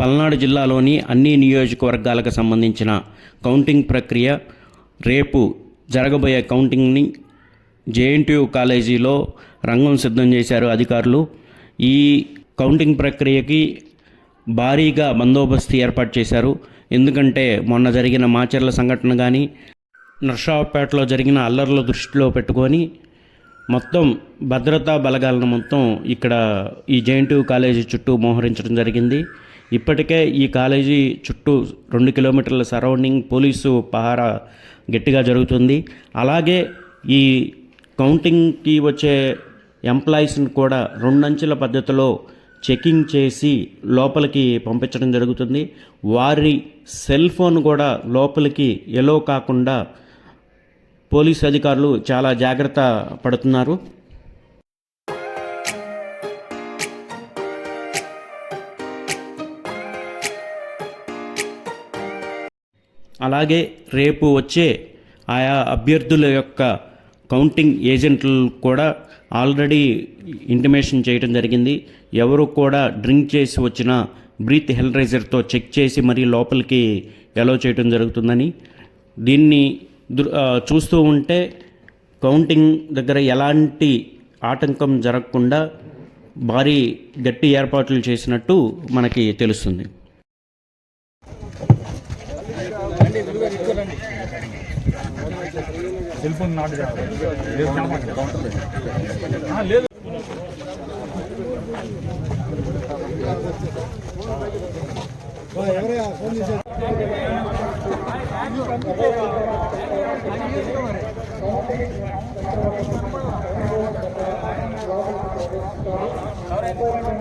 పల్నాడు జిల్లాలోని అన్ని నియోజకవర్గాలకు సంబంధించిన కౌంటింగ్ ప్రక్రియ రేపు జరగబోయే కౌంటింగ్ని జేఎన్టీయు కాలేజీలో రంగం సిద్ధం చేశారు అధికారులు. ఈ కౌంటింగ్ ప్రక్రియకి భారీగా బందోబస్తు ఏర్పాటు చేశారు. ఎందుకంటే మొన్న జరిగిన మాచర్ల సంఘటన కానీ నర్సాపేటలో జరిగిన అల్లర్ల దృష్టిలో పెట్టుకొని మొత్తం భద్రతా బలగాలను మొత్తం ఇక్కడ ఈ జేఎన్టీయు కాలేజీ చుట్టూ మోహరించడం జరిగింది. ఇప్పటికే ఈ కాలేజీ చుట్టూ రెండు కిలోమీటర్ల సరౌండింగ్ పోలీసు పహారా గట్టిగా జరుగుతుంది. అలాగే ఈ కౌంటింగ్కి వచ్చే ఎంప్లాయీస్ని కూడా రెండంచెల పద్ధతిలో చెకింగ్ చేసి లోపలికి పంపించడం జరుగుతుంది. వారి సెల్ ఫోన్ కూడా లోపలికి ఎలో కాకుండా పోలీస్ అధికారులు చాలా జాగ్రత్త పడుతున్నారు. అలాగే రేపు వచ్చే ఆయా అభ్యర్థుల యొక్క కౌంటింగ్ ఏజెంట్లు కూడా ఆల్రెడీ ఇంటిమేషన్ చేయడం జరిగింది. ఎవరు కూడా డ్రింక్ చేసి వచ్చిన బ్రీత్ హెల్రైజర్తో చెక్ చేసి మరీ లోపలికి ఎలో చేయడం జరుగుతుందని. దీన్ని చూస్తూ ఉంటే కౌంటింగ్ దగ్గర ఎలాంటి ఆటంకం జరగకుండా భారీ గట్టి ఏర్పాట్లు చేసినట్టు మనకి తెలుస్తుంది. సెల్ ఫోన్ నాట్ లేదు.